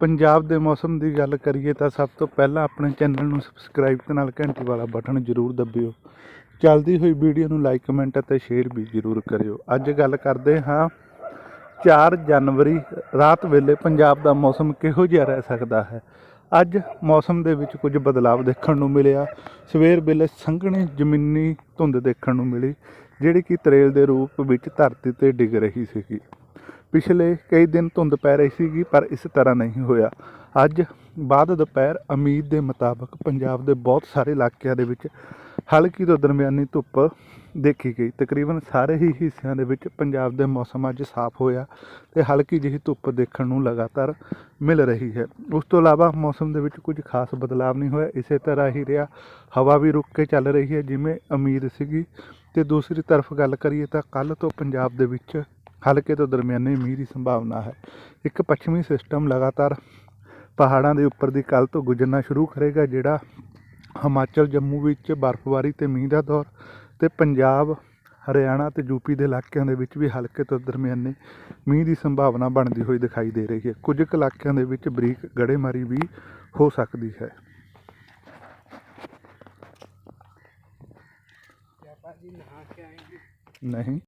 ਪੰਜਾਬ ਦੇ ਮੌਸਮ ਦੀ ਗੱਲ ਕਰੀਏ ਤਾਂ ਸਭ ਤੋਂ ਪਹਿਲਾਂ ਆਪਣੇ ਚੈਨਲ ਨੂੰ ਸਬਸਕ੍ਰਾਈਬ ਤੇ ਨਾਲ ਘੰਟੀ ਵਾਲਾ ਬਟਨ ਜ਼ਰੂਰ ਦਬਿਓ। ਚੱਲਦੀ ਹੋਈ ਵੀਡੀਓ ਨੂੰ ਲਾਈਕ ਕਮੈਂਟ ਅਤੇ ਸ਼ੇਅਰ ਵੀ ਜ਼ਰੂਰ ਕਰਿਓ। ਅੱਜ ਗੱਲ ਕਰਦੇ ਹਾਂ 4 ਜਨਵਰੀ, ਰਾਤ ਵੇਲੇ ਪੰਜਾਬ ਦਾ ਮੌਸਮ ਕਿਹੋ ਜਿਹਾ ਰਹਿ ਸਕਦਾ ਹੈ? ਅੱਜ ਮੌਸਮ ਦੇ ਵਿੱਚ ਕੁਝ ਬਦਲਾਅ ਦੇਖਣ ਨੂੰ ਮਿਲਿਆ। ਸਵੇਰ ਵੇਲੇ ਸੰਘਣੀ ਜ਼ਮੀਨੀ ਧੁੰਦ ਦੇਖਣ ਨੂੰ ਮਿਲੀ, ਜਿਹੜੀ ਕਿ ਤਰੇਲ ਦੇ ਰੂਪ ਵਿੱਚ ਧਰਤੀ ਤੇ ਡਿੱਗ ਰਹੀ ਸੀਗੀ। ਪਿਛਲੇ ਕਈ ਦਿਨ ਧੁੰਦ ਪੈ ਰਹੀ ਸੀਗੀ, ਪਰ ਇਸ ਤਰ੍ਹਾਂ ਨਹੀਂ ਹੋਇਆ। ਅੱਜ ਬਾਅਦ ਦੁਪਹਿਰ ਉਮੀਦ ਦੇ ਮੁਤਾਬਕ ਪੰਜਾਬ ਦੇ ਬਹੁਤ ਸਾਰੇ ਇਲਾਕਿਆਂ ਦੇ ਵਿੱਚ ਹਲਕੀ ਤੋਂ ਦਰਮਿਆਨੀ ਧੁੱਪ ਦੇਖੀ ਗਈ। ਤਕਰੀਬਨ ਸਾਰੇ ਹੀ ਹਿੱਸਿਆਂ ਦੇ ਵਿੱਚ ਪੰਜਾਬ ਦੇ ਮੌਸਮ ਅੱਜ ਸਾਫ਼ ਹੋਇਆ ਤੇ ਹਲਕੀ ਜਿਹੀ ਧੁੱਪ ਦੇਖਣ ਨੂੰ ਲਗਾਤਾਰ ਮਿਲ ਰਹੀ ਹੈ। ਉਸ ਤੋਂ ਇਲਾਵਾ ਮੌਸਮ ਦੇ ਵਿੱਚ ਕੁਝ ਖਾਸ ਬਦਲਾਅ ਨਹੀਂ ਹੋਇਆ। ਇਸੇ ਤਰ੍ਹਾਂ ਹੀ ਰਿਹਾ। ਹਵਾ ਵੀ ਰੁਕ ਕੇ ਚੱਲ ਰਹੀ ਹੈ, ਜਿਵੇਂ ਉਮੀਦ ਸੀਗੀ। ਤੇ ਦੂਸਰੀ ਤਰਫ ਗੱਲ ਕਰੀਏ ਤਾਂ ਕੱਲ ਤੋਂ ਪੰਜਾਬ ਦੇ ਵਿੱਚ ਹਲਕੇ ਤੋਂ ਦਰਮਿਆਨੇ ਮੀਂਹ ਦੀ ਸੰਭਾਵਨਾ ਹੈ। ਇੱਕ ਪੱਛਮੀ ਸਿਸਟਮ ਲਗਾਤਾਰ ਪਹਾੜਾਂ ਦੇ ਉੱਪਰ ਦੀ ਕੱਲ ਤੋਂ ਗੁਜ਼ਰਨਾ ਸ਼ੁਰੂ ਕਰੇਗਾ ਜਿਹੜਾ ਹਿਮਾਚਲ ਜੰਮੂ ਵਿੱਚ ਬਰਫ਼ਬਾਰੀ ਤੇ ਮੀਂਹ ਦਾ ਦੌਰ ਤੇ ਪੰਜਾਬ ਹਰਿਆਣਾ ਤੇ ਯੂਪੀ ਦੇ ਇਲਾਕਿਆਂ ਦੇ ਵਿੱਚ ਵੀ ਹਲਕੇ ਤੋਂ ਦਰਮਿਆਨੇ ਮੀਂਹ ਦੀ ਸੰਭਾਵਨਾ ਬਣਦੀ ਹੋਈ ਦਿਖਾਈ ਦੇ ਰਹੀ ਹੈ। ਕੁਝ ਕੁ ਇਲਾਕਿਆਂ ਦੇ ਵਿੱਚ ਬਰੀਕ ਗੜੇਮਾਰੀ ਵੀ ਹੋ ਸਕਦੀ ਹੈ। ਨਹੀਂ।